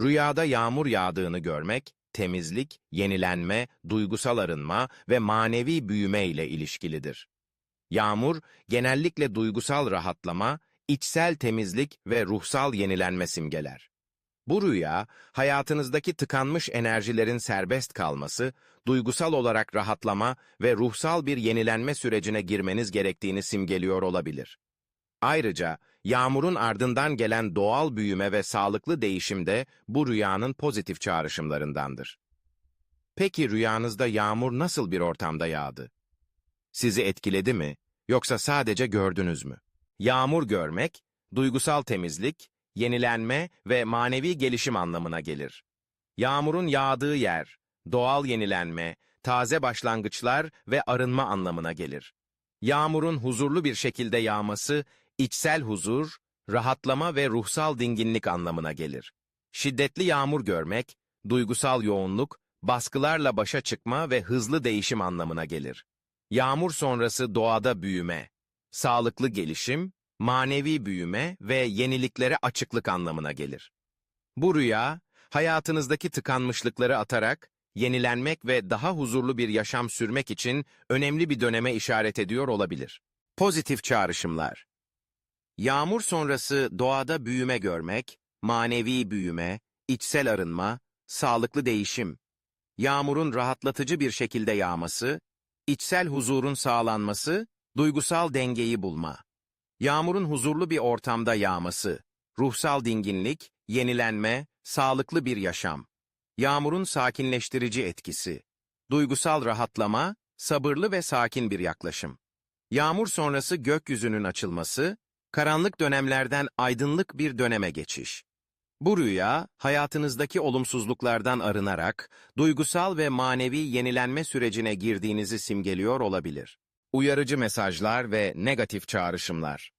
Rüyada yağmur yağdığını görmek, temizlik, yenilenme, duygusal arınma ve manevi büyüme ile ilişkilidir. Yağmur, genellikle duygusal rahatlama, içsel temizlik ve ruhsal yenilenme simgeler. Bu rüya, hayatınızdaki tıkanmış enerjilerin serbest kalması, duygusal olarak rahatlama ve ruhsal bir yenilenme sürecine girmeniz gerektiğini simgeliyor olabilir. Ayrıca, yağmurun ardından gelen doğal büyüme ve sağlıklı değişim de bu rüyanın pozitif çağrışımlarındandır. Peki rüyanızda yağmur nasıl bir ortamda yağdı? Sizi etkiledi mi, yoksa sadece gördünüz mü? Yağmur görmek, duygusal temizlik, yenilenme ve manevi gelişim anlamına gelir. Yağmurun yağdığı yer, doğal yenilenme, taze başlangıçlar ve arınma anlamına gelir. Yağmurun huzurlu bir şekilde yağması, içsel huzur, rahatlama ve ruhsal dinginlik anlamına gelir. Şiddetli yağmur görmek, duygusal yoğunluk, baskılarla başa çıkma ve hızlı değişim anlamına gelir. Yağmur sonrası doğada büyüme, sağlıklı gelişim, manevi büyüme ve yeniliklere açıklık anlamına gelir. Bu rüya, hayatınızdaki tıkanmışlıkları atarak, yenilenmek ve daha huzurlu bir yaşam sürmek için önemli bir döneme işaret ediyor olabilir. Pozitif çağrışımlar Yağmur sonrası doğada büyüme görmek, manevi büyüme, içsel arınma, sağlıklı değişim. Yağmurun rahatlatıcı bir şekilde yağması, içsel huzurun sağlanması, duygusal dengeyi bulma. Yağmurun huzurlu bir ortamda yağması, ruhsal dinginlik, yenilenme, sağlıklı bir yaşam. Yağmurun sakinleştirici etkisi, duygusal rahatlama, sabırlı ve sakin bir yaklaşım. Yağmur sonrası gökyüzünün açılması, karanlık dönemlerden aydınlık bir döneme geçiş. Bu rüya, hayatınızdaki olumsuzluklardan arınarak, duygusal ve manevi yenilenme sürecine girdiğinizi simgeliyor olabilir. Uyarıcı mesajlar ve negatif çağrışımlar.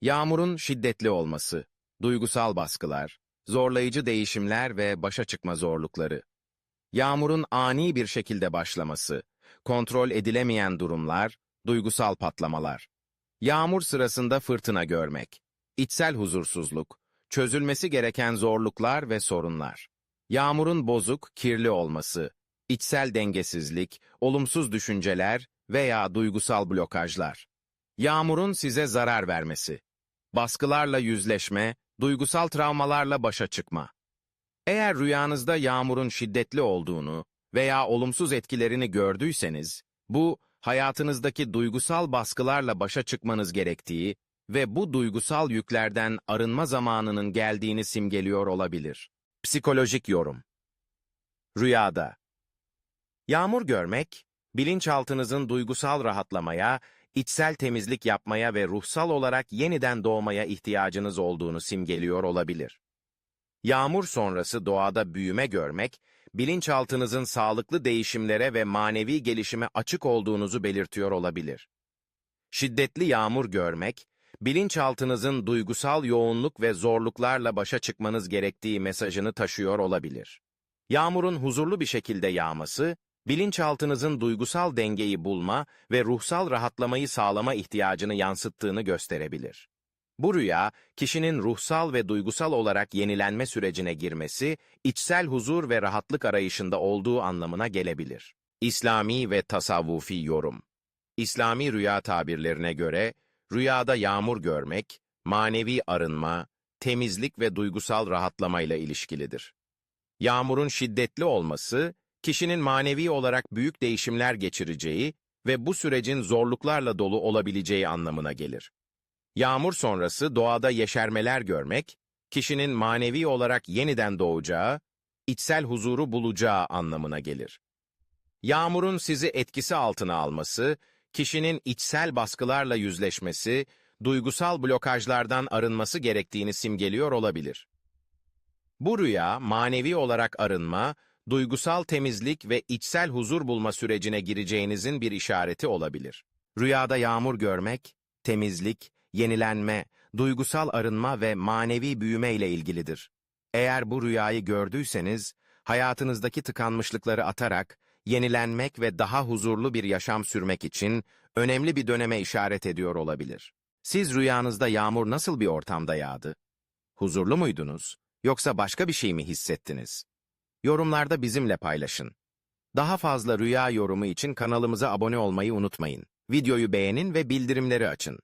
Yağmurun şiddetli olması, duygusal baskılar, zorlayıcı değişimler ve başa çıkma zorlukları. Yağmurun ani bir şekilde başlaması, kontrol edilemeyen durumlar, duygusal patlamalar. Yağmur sırasında fırtına görmek, içsel huzursuzluk, çözülmesi gereken zorluklar ve sorunlar. Yağmurun bozuk, kirli olması, içsel dengesizlik, olumsuz düşünceler veya duygusal blokajlar. Yağmurun size zarar vermesi, baskılarla yüzleşme, duygusal travmalarla başa çıkma. Eğer rüyanızda yağmurun şiddetli olduğunu veya olumsuz etkilerini gördüyseniz, bu hayatınızdaki duygusal baskılarla başa çıkmanız gerektiği ve bu duygusal yüklerden arınma zamanının geldiğini simgeliyor olabilir. Psikolojik yorum Rüyada Yağmur görmek, bilinçaltınızın duygusal rahatlamaya, içsel temizlik yapmaya ve ruhsal olarak yeniden doğmaya ihtiyacınız olduğunu simgeliyor olabilir. Yağmur sonrası doğada büyüme görmek, bilinçaltınızın sağlıklı değişimlere ve manevi gelişime açık olduğunuzu belirtiyor olabilir. Şiddetli yağmur görmek, bilinçaltınızın duygusal yoğunluk ve zorluklarla başa çıkmanız gerektiği mesajını taşıyor olabilir. Yağmurun huzurlu bir şekilde yağması, bilinçaltınızın duygusal dengeyi bulma ve ruhsal rahatlamayı sağlama ihtiyacını yansıttığını gösterebilir. Bu rüya, kişinin ruhsal ve duygusal olarak yenilenme sürecine girmesi, içsel huzur ve rahatlık arayışında olduğu anlamına gelebilir. İslami ve tasavvufi yorum İslami rüya tabirlerine göre, rüyada yağmur görmek, manevi arınma, temizlik ve duygusal rahatlamayla ilişkilidir. Yağmurun şiddetli olması, kişinin manevi olarak büyük değişimler geçireceği ve bu sürecin zorluklarla dolu olabileceği anlamına gelir. Yağmur sonrası doğada yeşermeler görmek, kişinin manevi olarak yeniden doğacağı, içsel huzuru bulacağı anlamına gelir. Yağmurun sizi etkisi altına alması, kişinin içsel baskılarla yüzleşmesi, duygusal blokajlardan arınması gerektiğini simgeliyor olabilir. Bu rüya, manevi olarak arınma, duygusal temizlik ve içsel huzur bulma sürecine gireceğinizin bir işareti olabilir. Rüyada yağmur görmek, temizlik, yenilenme, duygusal arınma ve manevi büyüme ile ilgilidir. Eğer bu rüyayı gördüyseniz, hayatınızdaki tıkanmışlıkları atarak, yenilenmek ve daha huzurlu bir yaşam sürmek için önemli bir döneme işaret ediyor olabilir. Siz rüyanızda yağmur nasıl bir ortamda yağdı? Huzurlu muydunuz? Yoksa başka bir şey mi hissettiniz? Yorumlarda bizimle paylaşın. Daha fazla rüya yorumu için kanalımıza abone olmayı unutmayın. Videoyu beğenin ve bildirimleri açın.